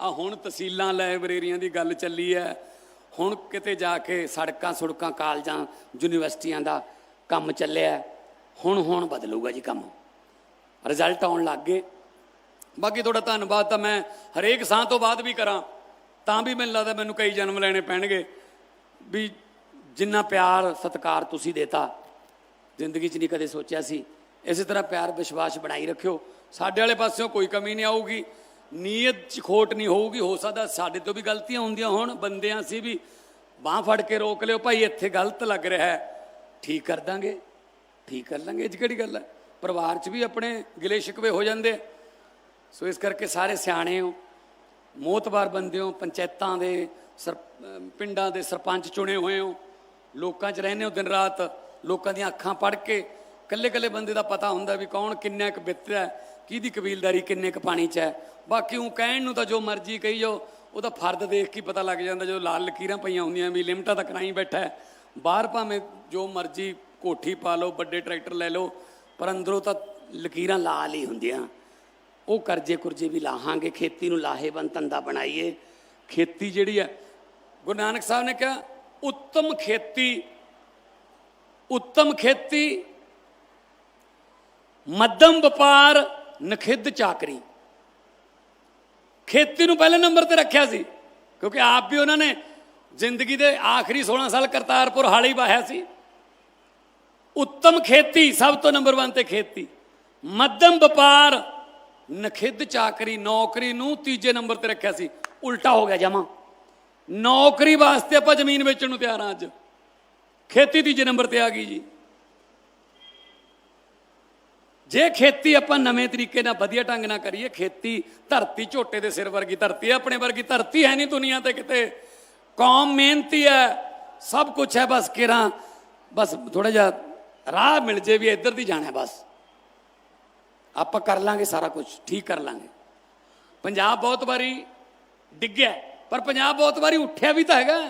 ਆ ਹੁਣ ਤਹਿਸੀਲਾਂ ਲਾਇਬ੍ਰੇਰੀਆਂ ਦੀ ਗੱਲ ਚੱਲੀ ਹੈ ਹੁਣ ਕਿਤੇ ਜਾ ਕੇ ਸੜਕਾਂ ਸੜਕਾਂ, ਕਾਲਜਾਂ, ਯੂਨੀਵਰਸਿਟੀਆਂ ਦਾ ਕੰਮ ਚੱਲਿਆ ਹੁਣ ਹੁਣ ਬਦਲੂਗਾ ਜੀ ਕੰਮ। ਰਿਜ਼ਲਟ ਆਉਣ ਲੱਗ ਗਏ। ਬਾਕੀ ਤੁਹਾਡਾ ਧੰਨਵਾਦ ਤਾਂ ਮੈਂ ਹਰੇਕ ਸਾਹ ਤੋਂ ਬਾਅਦ ਵੀ ਕਰਾਂ। ਤਾਂ ਵੀ ਮੈਨੂੰ ਲੱਗਦਾ ਮੈਨੂੰ ਕਈ ਜਨਮ ਲੈਣੇ ਪੈਣਗੇ। ਵੀ ਜਿੰਨਾ ਪਿਆਰ, ਸਤਿਕਾਰ ਤੁਸੀਂ ਦੇਤਾ, ਜ਼ਿੰਦਗੀ 'ਚ ਨਹੀਂ ਕਦੇ ਸੋਚਿਆ ਸੀ। ਇਸੇ ਤਰ੍ਹਾਂ ਪਿਆਰ, ਵਿਸ਼ਵਾਸ ਬਣਾਈ ਰੱਖਿਓ। ਸਾਡੇ ਵਾਲੇ ਪਾਸਿਓਂ ਕੋਈ ਕਮੀ ਨਹੀਂ ਆਊਗੀ। ਨੀਅਤ 'ਚ ਖੋਟ ਨਹੀਂ ਹੋਊਗੀ, ਹੋ ਸਕਦਾ ਸਾਡੇ ਤੋਂ ਵੀ ਗਲਤੀਆਂ ਹੁੰਦੀਆਂ ਹੋਣ, ਬੰਦਿਆਂ ਸੀ ਵੀ ਬਾਹ ਫੜ ਕੇ ਰੋਕ ਲਿਓ, ਭਾਈ ਇੱਥੇ ਗਲਤ ਲੱਗ ਰਿਹਾ ਹੈ। ਠੀਕ ਕਰ ਦਾਂਗੇ, ਠੀਕ ਕਰ ਲਾਂਗੇ, ਇਹ 'ਚ ਕਿਹੜੀ ਗੱਲ ਹੈ? ਪਰਿਵਾਰ 'ਚ ਵੀ ਆਪਣੇ ਗਿਲੇ ਸ਼ਿਕਵੇ ਹੋ ਜਾਂਦੇ ਸੋ ਇਸ ਕਰਕੇ ਸਾਰੇ ਸਿਆਣੇ ਹੋ, ਮੋਤਬਾਰ ਬੰਦੇ ਹੋ, ਪੰਚਾਇਤਾਂ ਦੇ ਸਰ ਪਿੰਡਾਂ ਦੇ ਸਰਪੰਚ ਚੁਣੇ ਹੋਏ ਹੋ, ਲੋਕਾਂ 'ਚ ਰਹਿੰਦੇ ਹੋ ਦਿਨ ਰਾਤ, ਲੋਕਾਂ ਦੀਆਂ ਅੱਖਾਂ ਪੜ੍ਹ ਕੇ ਕੱਲੇ ਕੱਲੇ ਬੰਦੇ ਦਾ ਪਤਾ ਹੁੰਦਾ ਵੀ ਕੌਣ ਕਿੰਨਾ ਕੁ ਬਿੱਤ ਹੈ। ਕਿਹਦੀ ਕਬੀਲਦਾਰੀ, ਕਿੰਨੇ ਕੁ ਪਾਣੀ 'ਚ ਹੈ? ਬਾਕੀ ਉਹ ਕਹਿਣ ਨੂੰ ਤਾਂ ਜੋ ਮਰਜ਼ੀ ਕਹੀ ਜਾਓ ਉਹਦਾ ਫਰਦ ਦੇਖ ਕੇ ਪਤਾ ਲੱਗ ਜਾਂਦਾ ਜੋ ਲਾਲ ਲਕੀਰਾਂ ਪਈਆਂ ਹੁੰਦੀਆਂ ਵੀ ਲਿਮਟਾਂ ਤੱਕ ਨਹੀਂ ਬੈਠਾ ਬਾਹਰ ਭਾਵੇਂ ਜੋ ਮਰਜ਼ੀ ਕੋਠੀ ਪਾ ਲਓ, ਵੱਡੇ ਟਰੈਕਟਰ ਲੈ ਲਓ, ਪਰ ਅੰਦਰੋਂ ਤਾਂ ਲਕੀਰਾਂ ਲਾਲ ਹੀ ਹੁੰਦੀਆਂ। ਉਹ ਕਰਜ਼ੇ ਕੁਰਜ਼ੇ ਵੀ ਲਾਹਾਂਗੇ, ਖੇਤੀ ਨੂੰ ਲਾਹੇਵੰਦ ਧੰਦਾ ਬਣਾਈਏ। ਖੇਤੀ ਜਿਹੜੀ ਹੈ, ਗੁਰੂ ਨਾਨਕ ਸਾਹਿਬ ਨੇ ਕਿਹਾ, ਉੱਤਮ ਖੇਤੀ ਉੱਤਮ ਖੇਤੀ, ਮੱਧਮ ਵਪਾਰ ਨਖਿੱਧ ਚਾਕਰੀ। ਖੇਤੀ ਨੂੰ ਪਹਿਲੇ ਨੰਬਰ ਤੇ ਰੱਖਿਆ ਸੀ, ਕਿਉਂਕਿ ਆਪ ਵੀ ਉਹਨਾਂ ਨੇ ਜ਼ਿੰਦਗੀ ਦੇ ਆਖਰੀ 16 ਸਾਲ ਕਰਤਾਰਪੁਰ ਹਾਲੀ ਵਾਹਿਆ ਸੀ। ਉੱਤਮ ਖੇਤੀ ਸਭ ਤੋਂ ਨੰਬਰ 1 ਤੇ ਖੇਤੀ। ਮੱਧਮ ਵਪਾਰ, ਨਖਿੱਧ ਚਾਕਰੀ, ਨੌਕਰੀ ਨੂੰ ਤੀਜੇ ਨੰਬਰ ਤੇ ਰੱਖਿਆ ਸੀ। ਉਲਟਾ ਹੋ ਗਿਆ ਜਮਾ। ਨੌਕਰੀ ਵਾਸਤੇ ਆਪਾਂ ਜ਼ਮੀਨ ਵੇਚਣ ਨੂੰ ਤਿਆਰ ਹਾਂ ਅੱਜ। ਖੇਤੀ ਤੀਜੇ ਨੰਬਰ ਤੇ ਆ ਗਈ ਜੀ। ਜੇ ਖੇਤੀ ਆਪਾਂ ਨਵੇਂ ਤਰੀਕੇ ਨਾਲ ਵਧੀਆ ਢੰਗ ਨਾਲ ਕਰੀਏ, ਖੇਤੀ ਧਰਤੀ ਝੋਟੇ ਦੇ ਸਿਰ ਵਰਗੀ, ਧਰਤੀ ਹੈ ਆਪਣੇ ਵਰਗੀ, ਧਰਤੀ ਹੈ ਨਹੀਂ ਦੁਨੀਆ ਤੇ ਕਿਤੇ। ਕੌਮ ਮਿਹਨਤੀ ਹੈ, ਸਭ ਕੁਝ ਹੈ, ਬਸ ਕਿਰਾਂ, ਬਸ ਥੋੜਾ ਜਿਹਾ ਰਾਹ ਮਿਲ ਜੇ ਵੀ ਇੱਧਰ ਦੀ ਜਾਣਾ ਬਸ। ਆਪਾਂ ਕਰ ਲਾਂਗੇ ਸਾਰਾ ਕੁਝ ਠੀਕ ਕਰ ਲਾਂਗੇ। ਪੰਜਾਬ ਬਹੁਤ ਵਾਰੀ ਡਿੱਗਿਆ ਪਰ ਪੰਜਾਬ ਬਹੁਤ ਵਾਰੀ ਉੱਠਿਆ ਵੀ ਤਾਂ ਹੈਗਾ।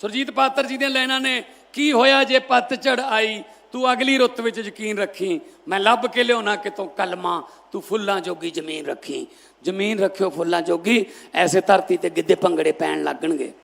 ਸੁਰਜੀਤ ਪਾਤਰ ਜੀ ਦੀਆਂ ਲਾਈਨਾਂ ਨੇ, ਕੀ ਹੋਇਆ ਜੇ ਪੱਤਝੜ ਆਈ ਤੂੰ ਅਗਲੀ ਰੁੱਤ ਵਿੱਚ ਯਕੀਨ ਰੱਖੀ। ਮੈਂ ਲੱਭ ਕੇ ਲਿਆਉਣਾ ਕਿਤੋਂ ਕਲਮਾ। ਤੂੰ ਫੁੱਲਾਂ ਜੋਗੀ ਜ਼ਮੀਨ ਰੱਖੀ। ਜ਼ਮੀਨ ਰੱਖਿਓ ਫੁੱਲਾਂ ਜੋਗੀ। ਐਸੇ ਧਰਤੀ ਤੇ ਗਿੱਧੇ ਭੰਗੜੇ ਪੈਣ ਲੱਗਣਗੇ।